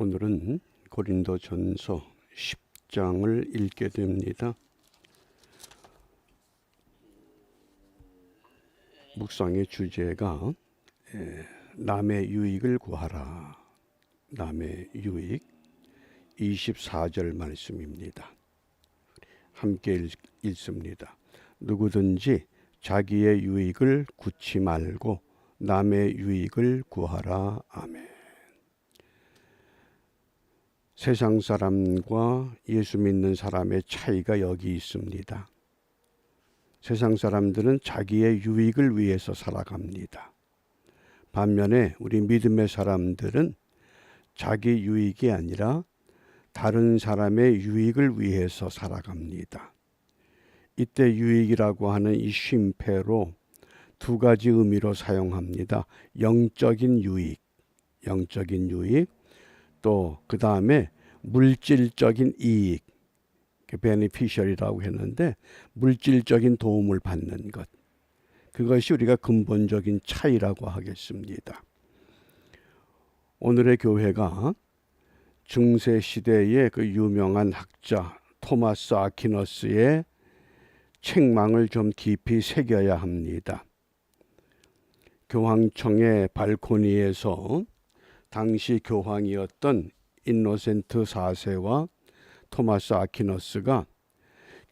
오늘은 고린도 전서 10장을 읽게 됩니다. 묵상의 주제가 에, 남의 유익을 구하라. 남의 유익 24절 말씀입니다. 함께 읽, 읽습니다. 누구든지 자기의 유익을 구치 말고 남의 유익을 구하라. 아멘. 세상 사람과 예수 믿는 사람의 차이가 여기 있습니다. 세상 사람들은 자기의 유익을 위해서 살아갑니다. 반면에 우리 믿음의 사람들은 자기 유익이 아니라 다른 사람의 유익을 위해서 살아갑니다. 이때 유익이라고 하는 이 쉼패로 두 가지 의미로 사용합니다. 영적인 유익, 영적인 유익, 또 그 다음에 물질적인 이익, 베네피셜이라고 했는데 물질적인 도움을 받는 것. 그것이 우리가 근본적인 차이라고 하겠습니다. 오늘의 교회가 중세 시대의 그 유명한 학자 토마스 아퀴너스의 책망을 좀 깊이 새겨야 합니다. 교황청의 발코니에서 당시 교황이었던 인노센트 4세와 토마스 아퀴너스가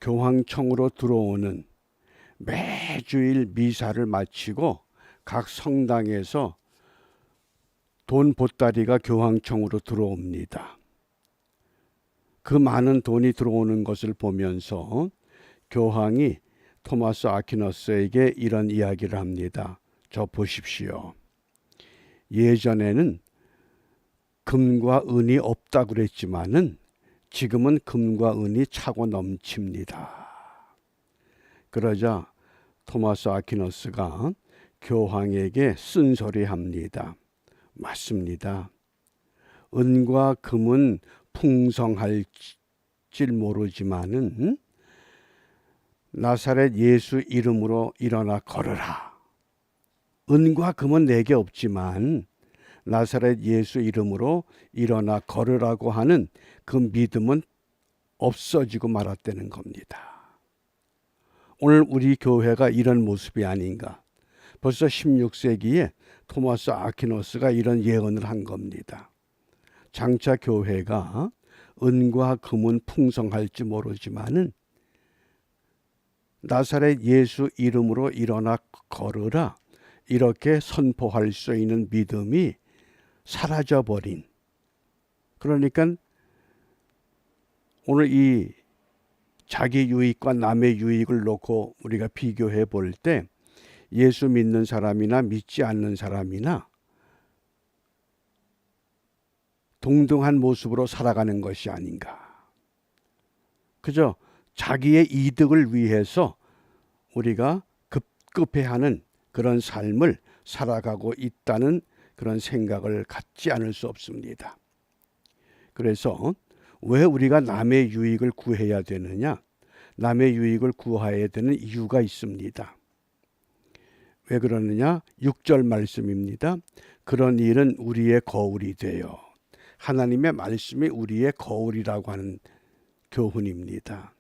교황청으로 들어오는 매주일 미사를 마치고 각 성당에서 돈 보따리가 교황청으로 들어옵니다. 그 많은 돈이 들어오는 것을 보면서 교황이 토마스 아퀴너스에게 이런 이야기를 합니다. 저 보십시오. 예전에는 금과 은이 없다 그랬지만은 지금은 금과 은이 차고 넘칩니다. 그러자 토마스 아퀴너스가 교황에게 쓴소리합니다. 맞습니다. 은과 금은 풍성할지 모르지만은 나사렛 예수 이름으로 일어나 걸으라. 은과 금은 내게 없지만 나사렛 예수 이름으로 일어나 걸으라고 하는 그 믿음은 없어지고 말았다는 겁니다. 오늘 우리 교회가 이런 모습이 아닌가. 벌써 16세기에 토마스 아퀴노스가 이런 예언을 한 겁니다. 장차 교회가 은과 금은 풍성할지 모르지만은 나사렛 예수 이름으로 일어나 걸으라 이렇게 선포할 수 있는 믿음이 사라져 버린 그러니까 오늘 이 자기 유익과 남의 유익을 놓고 우리가 비교해 볼 때 예수 믿는 사람이나 믿지 않는 사람이나 동등한 모습으로 살아가는 것이 아닌가. 그저 자기의 이득을 위해서 우리가 급급해 하는 그런 삶을 살아가고 있다는 그런 생각을 갖지 않을 수 없습니다. 그래서 왜 우리가 남의 유익을 구해야 되느냐? 남의 유익을 구해야 되는 이유가 있습니다. 왜 그러느냐? 6절 말씀입니다. 그런 일은 우리의 거울이 되어 하나님의 말씀이 우리의 거울이라고 하는 교훈입니다.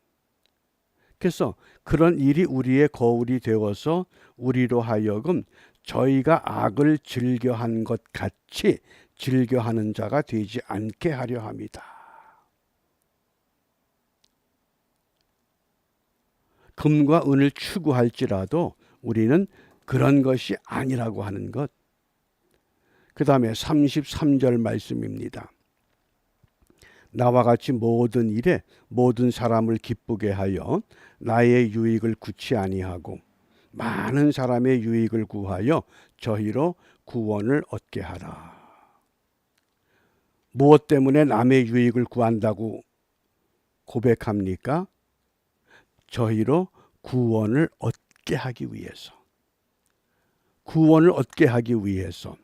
그래서 그런 일이 우리의 거울이 되어서 우리로 하여금 저희가 악을 즐겨한 것 같이 즐겨하는 자가 되지 않게 하려 합니다. 금과 은을 추구할지라도 우리는 그런 것이 아니라고 하는 것. 그 다음에 33절 말씀입니다. 나와 같이 모든 일에 모든 사람을 기쁘게 하여 나의 유익을 구치 아니하고 많은 사람의 유익을 구하여 저희로 구원을 얻게 하라. 무엇 때문에 남의 유익을 구한다고 고백합니까? 저희로 구원을 얻게 하기 위해서. 구원을 얻게 하기 위해서.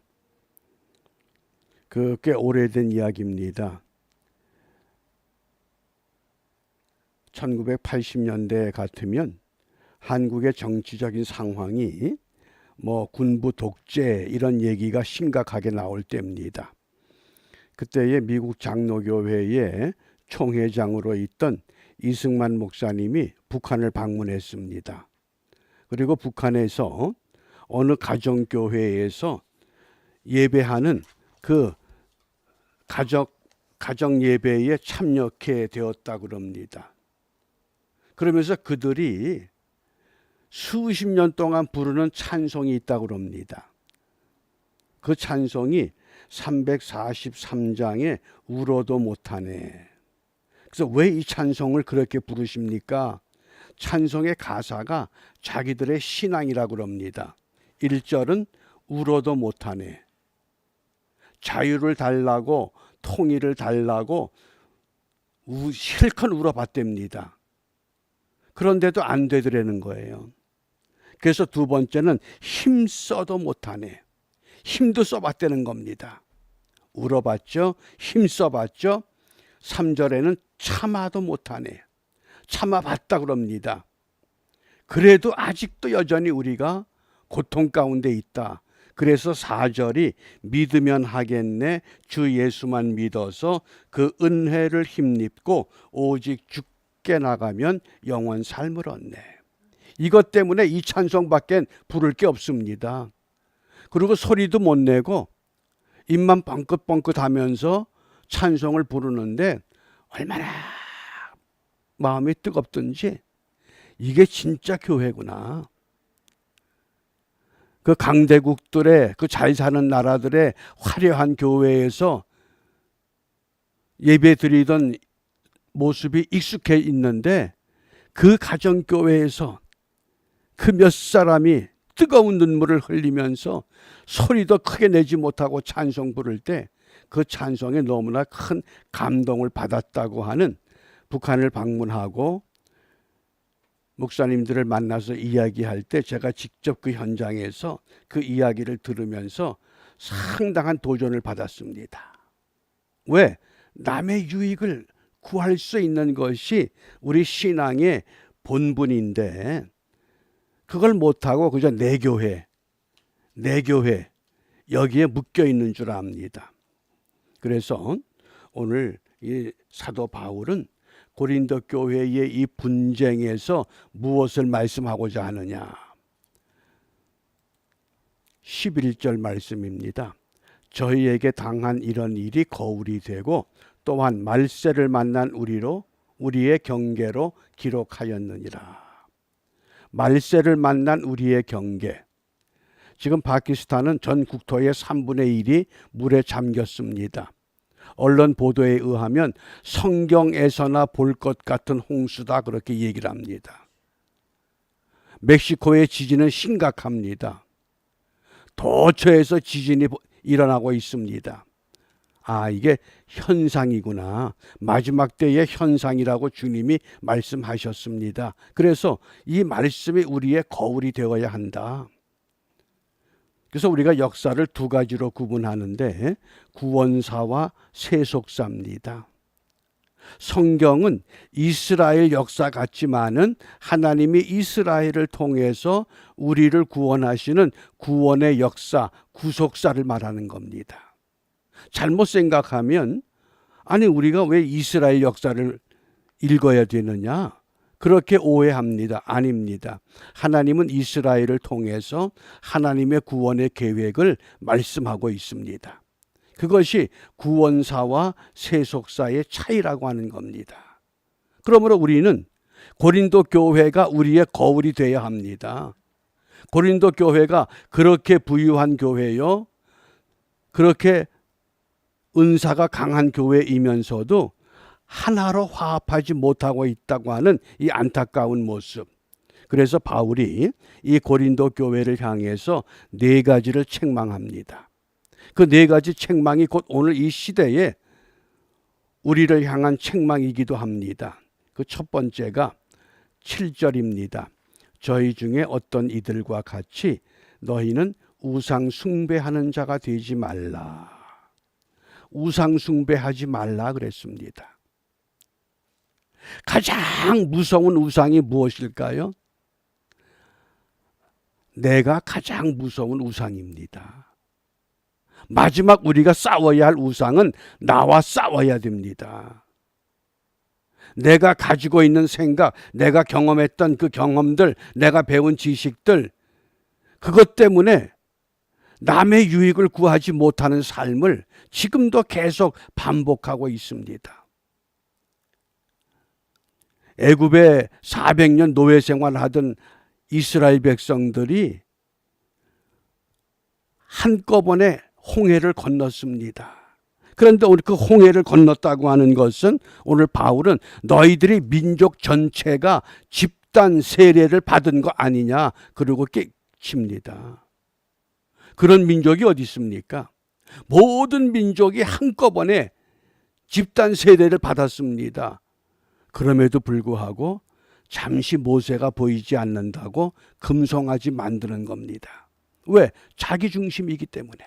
그 꽤 오래된 이야기입니다. 1980년대 같으면 한국의 정치적인 상황이 뭐 군부 독재 이런 얘기가 심각하게 나올 때입니다. 그때의 미국 장로교회의 총회장으로 있던 이승만 목사님이 북한을 방문했습니다. 그리고 북한에서 어느 가정교회에서 예배하는 그 가정 가정 예배에 참여케 되었다 그럽니다. 그러면서 그들이 수십 년 동안 부르는 찬송이 있다 그럽니다. 그 찬송이 343장에 울어도 못하네. 그래서 왜 이 찬송을 그렇게 부르십니까? 찬송의 가사가 자기들의 신앙이라고 그럽니다. 1절은 울어도 못하네. 자유를 달라고 통일을 달라고 우, 실컷 울어봤답니다. 그런데도 안 되더라는 거예요. 그래서 두 번째는 힘써도 못하네. 힘도 써봤다는 겁니다. 울어봤죠? 힘써봤죠? 3절에는 참아도 못하네. 참아봤다 그럽니다. 그래도 아직도 여전히 우리가 고통 가운데 있다. 그래서 4절이 믿으면 하겠네. 주 예수만 믿어서 그 은혜를 힘입고 오직 죽게 나가면 영원 삶을 얻네. 이것 때문에 이 찬송 밖엔 부를 게 없습니다. 그리고 소리도 못 내고 입만 뻥긋뻥긋 하면서 찬송을 부르는데 얼마나 마음이 뜨겁든지 이게 진짜 교회구나. 그 강대국들의 그 잘 사는 나라들의 화려한 교회에서 예배 드리던 모습이 익숙해 있는데 그 가정교회에서 그 몇 사람이 뜨거운 눈물을 흘리면서 소리도 크게 내지 못하고 찬송 부를 때 그 찬송에 너무나 큰 감동을 받았다고 하는 북한을 방문하고 목사님들을 만나서 이야기할 때 제가 직접 그 현장에서 그 이야기를 들으면서 상당한 도전을 받았습니다. 왜? 남의 유익을 구할 수 있는 것이 우리 신앙의 본분인데 그걸 못하고 그저 내 교회, 내 교회 여기에 묶여 있는 줄 압니다. 그래서 오늘 이 사도 바울은 고린도 교회의 이 분쟁에서 무엇을 말씀하고자 하느냐? 11절 말씀입니다. 저희에게 당한 이런 일이 거울이 되고 또한 말세를 만난 우리로 우리의 경계로 기록하였느니라. 말세를 만난 우리의 경계. 지금 파키스탄은 전 국토의 3분의 1이 물에 잠겼습니다. 언론 보도에 의하면 성경에서나 볼 것 같은 홍수다 그렇게 얘기를 합니다. 멕시코의 지진은 심각합니다. 도처에서 지진이 일어나고 있습니다. 아, 이게 현상이구나. 마지막 때의 현상이라고 주님이 말씀하셨습니다. 그래서 이 말씀이 우리의 거울이 되어야 한다. 그래서 우리가 역사를 두 가지로 구분하는데 구원사와 세속사입니다. 성경은 이스라엘 역사 같지만은 하나님이 이스라엘을 통해서 우리를 구원하시는 구원의 역사, 구속사를 말하는 겁니다. 잘못 생각하면 아니 우리가 왜 이스라엘 역사를 읽어야 되느냐? 그렇게 오해합니다. 아닙니다. 하나님은 이스라엘을 통해서 하나님의 구원의 계획을 말씀하고 있습니다. 그것이 구원사와 세속사의 차이라고 하는 겁니다. 그러므로 우리는 고린도 교회가 우리의 거울이 되어야 합니다. 고린도 교회가 그렇게 부유한 교회요. 그렇게 은사가 강한 교회이면서도 하나로 화합하지 못하고 있다고 하는 이 안타까운 모습. 그래서 바울이 이 고린도 교회를 향해서 네 가지를 책망합니다. 그 네 가지 책망이 곧 오늘 이 시대에 우리를 향한 책망이기도 합니다. 그 첫 번째가 7절입니다. 저희 중에 어떤 이들과 같이 너희는 우상 숭배하는 자가 되지 말라. 우상 숭배하지 말라 그랬습니다. 가장 무서운 우상이 무엇일까요? 내가 가장 무서운 우상입니다. 마지막 우리가 싸워야 할 우상은 나와 싸워야 됩니다. 내가 가지고 있는 생각, 내가 경험했던 그 경험들, 내가 배운 지식들, 그것 때문에 남의 유익을 구하지 못하는 삶을 지금도 계속 반복하고 있습니다. 애굽에 400년 노예 생활하던 이스라엘 백성들이 한꺼번에 홍해를 건넜습니다. 그런데 오늘 그 홍해를 건넜다고 하는 것은 오늘 바울은 너희들이 민족 전체가 집단 세례를 받은 거 아니냐 그러고 깨칩니다. 그런 민족이 어디 있습니까? 모든 민족이 한꺼번에 집단 세례를 받았습니다. 그럼에도 불구하고 잠시 모세가 보이지 않는다고 금송아지 만드는 겁니다. 왜? 자기 중심이기 때문에.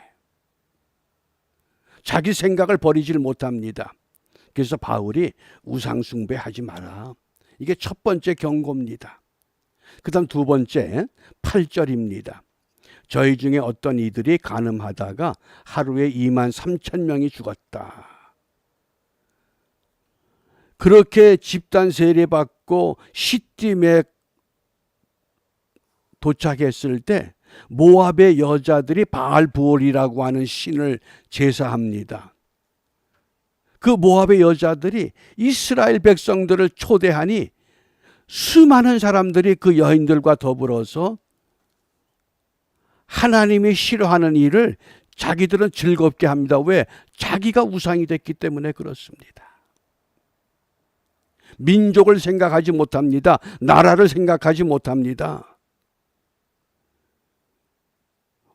자기 생각을 버리질 못합니다. 그래서 바울이 우상숭배 하지 마라. 이게 첫 번째 경고입니다. 그 다음 두 번째, 8절입니다. 저희 중에 어떤 이들이 가늠하다가 하루에 2만 3천 명이 죽었다. 그렇게 집단 세례받고 시딤에 도착했을 때 모압의 여자들이 바알 부올이라고 하는 신을 제사합니다. 그 모압의 여자들이 이스라엘 백성들을 초대하니 수많은 사람들이 그 여인들과 더불어서 하나님이 싫어하는 일을 자기들은 즐겁게 합니다. 왜? 자기가 우상이 됐기 때문에 그렇습니다. 민족을 생각하지 못합니다. 나라를 생각하지 못합니다.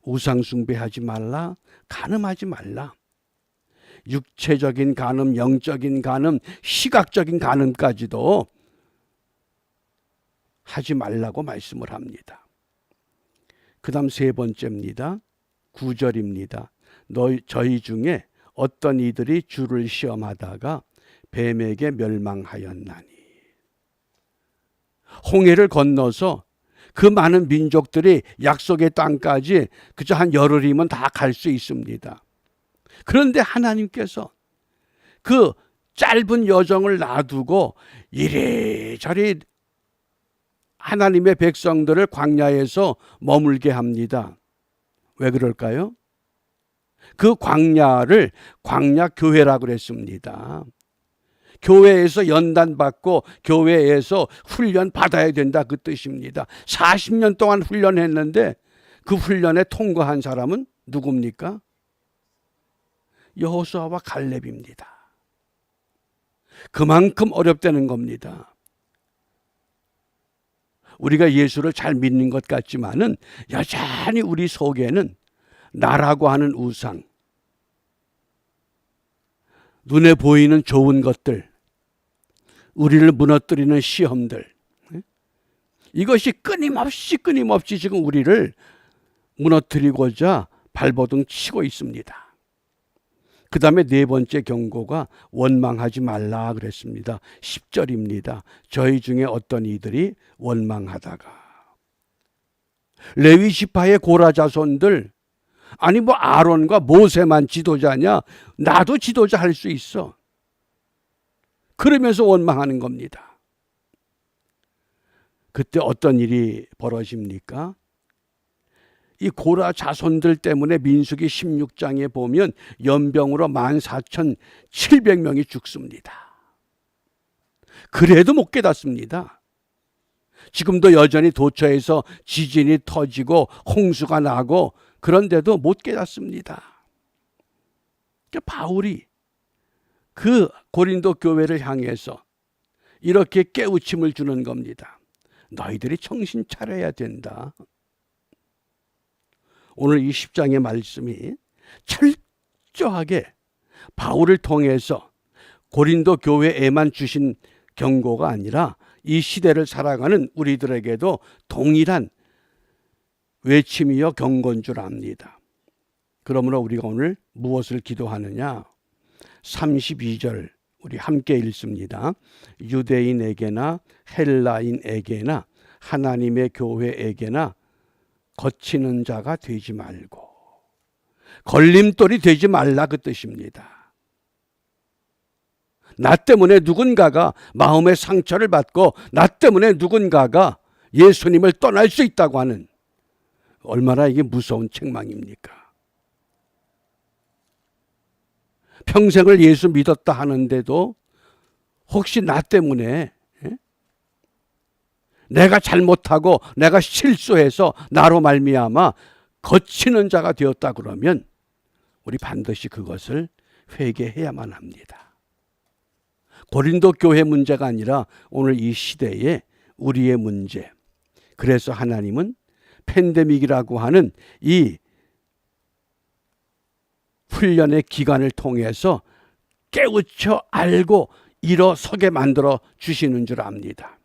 우상숭배하지 말라, 간음하지 말라. 육체적인 간음, 영적인 간음, 시각적인 간음까지도 하지 말라고 말씀을 합니다. 그 다음 세 번째입니다. 구절입니다. 너희, 저희 중에 어떤 이들이 주를 시험하다가 뱀에게 멸망하였나니. 홍해를 건너서 그 많은 민족들이 약속의 땅까지 그저 한 열흘이면 다 갈 수 있습니다. 그런데 하나님께서 그 짧은 여정을 놔두고 이리저리 하나님의 백성들을 광야에서 머물게 합니다. 왜 그럴까요? 그 광야를 광야 교회라고 그랬습니다. 교회에서 연단 받고 교회에서 훈련 받아야 된다 그 뜻입니다. 40년 동안 훈련했는데 그 훈련에 통과한 사람은 누굽니까? 여호수아와 갈렙입니다. 그만큼 어렵다는 겁니다. 우리가 예수를 잘 믿는 것 같지만은 여전히 우리 속에는 나라고 하는 우상, 눈에 보이는 좋은 것들, 우리를 무너뜨리는 시험들, 이것이 끊임없이 끊임없이 지금 우리를 무너뜨리고자 발버둥 치고 있습니다. 그 다음에 네 번째 경고가 원망하지 말라 그랬습니다. 10절입니다. 저희 중에 어떤 이들이 원망하다가 레위 지파의 고라 자손들 아니 뭐 아론과 모세만 지도자냐 나도 지도자 할 수 있어. 그러면서 원망하는 겁니다. 그때 어떤 일이 벌어집니까? 이 고라 자손들 때문에 민수기 16장에 보면 연병으로 14,700명이 죽습니다. 그래도 못 깨닫습니다. 지금도 여전히 도처에서 지진이 터지고 홍수가 나고 그런데도 못 깨닫습니다. 그러니까 바울이 그 고린도 교회를 향해서 이렇게 깨우침을 주는 겁니다. 너희들이 정신 차려야 된다. 오늘 이 10장의 말씀이 철저하게 바울을 통해서 고린도 교회에만 주신 경고가 아니라 이 시대를 살아가는 우리들에게도 동일한 외침이여 경고인 줄 압니다. 그러므로 우리가 오늘 무엇을 기도하느냐? 32절 우리 함께 읽습니다. 유대인에게나 헬라인에게나 하나님의 교회에게나 거치는 자가 되지 말고 걸림돌이 되지 말라 그 뜻입니다. 나 때문에 누군가가 마음의 상처를 받고 나 때문에 누군가가 예수님을 떠날 수 있다고 하는 얼마나 이게 무서운 책망입니까? 평생을 예수 믿었다 하는데도 혹시 나 때문에 예? 내가 잘못하고 내가 실수해서 나로 말미암아 거치는 자가 되었다 그러면 우리 반드시 그것을 회개해야만 합니다. 고린도 교회 문제가 아니라 오늘 이 시대에 우리의 문제. 그래서 하나님은 팬데믹이라고 하는 이 훈련의 기간을 통해서 깨우쳐 알고 일어서게 만들어 주시는 줄 압니다.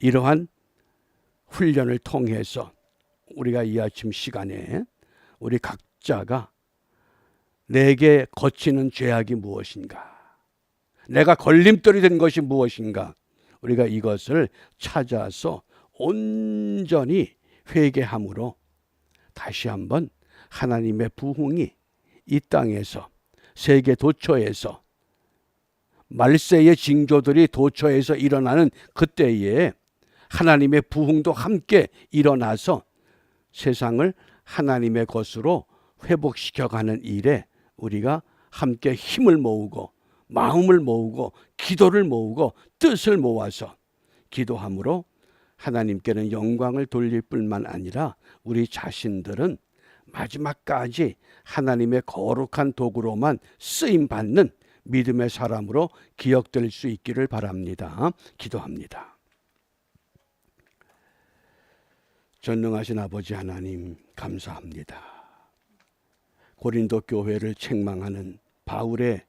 이러한 훈련을 통해서 우리가 이 아침 시간에 우리 각자가 내게 거치는 죄악이 무엇인가? 내가 걸림돌이 된 것이 무엇인가? 우리가 이것을 찾아서 온전히 회개함으로 다시 한번 하나님의 부흥이 이 땅에서 세계 도처에서 말세의 징조들이 도처에서 일어나는 그때에 하나님의 부흥도 함께 일어나서 세상을 하나님의 것으로 회복시켜 가는 일에 우리가 함께 힘을 모으고 마음을 모으고 기도를 모으고 뜻을 모아서 기도함으로 하나님께는 영광을 돌릴 뿐만 아니라 우리 자신들은 마지막까지 하나님의 거룩한 도구로만 쓰임 받는 믿음의 사람으로 기억될 수 있기를 바랍니다. 기도합니다. 전능하신 아버지 하나님 감사합니다. 고린도 교회를 책망하는 바울의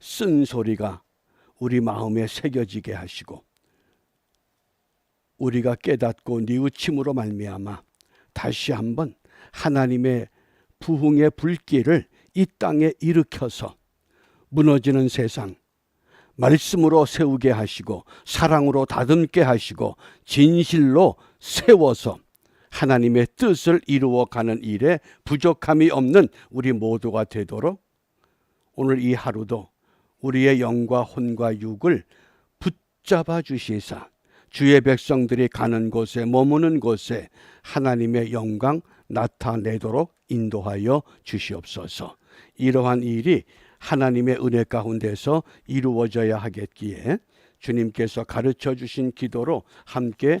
쓴 소리가 우리 마음에 새겨지게 하시고 우리가 깨닫고 뉘우침으로 말미암아 다시 한번 하나님의 부흥의 불길을 이 땅에 일으켜서 무너지는 세상 말씀으로 세우게 하시고 사랑으로 다듬게 하시고 진실로 세워서 하나님의 뜻을 이루어 가는 일에 부족함이 없는 우리 모두가 되도록 오늘 이 하루도 우리의 영과 혼과 육을 붙잡아 주시사 주의 백성들이 가는 곳에 머무는 곳에 하나님의 영광 나타내도록 인도하여 주시옵소서. 이러한 일이 하나님의 은혜 가운데서 이루어져야 하겠기에 주님께서 가르쳐 주신 기도로 함께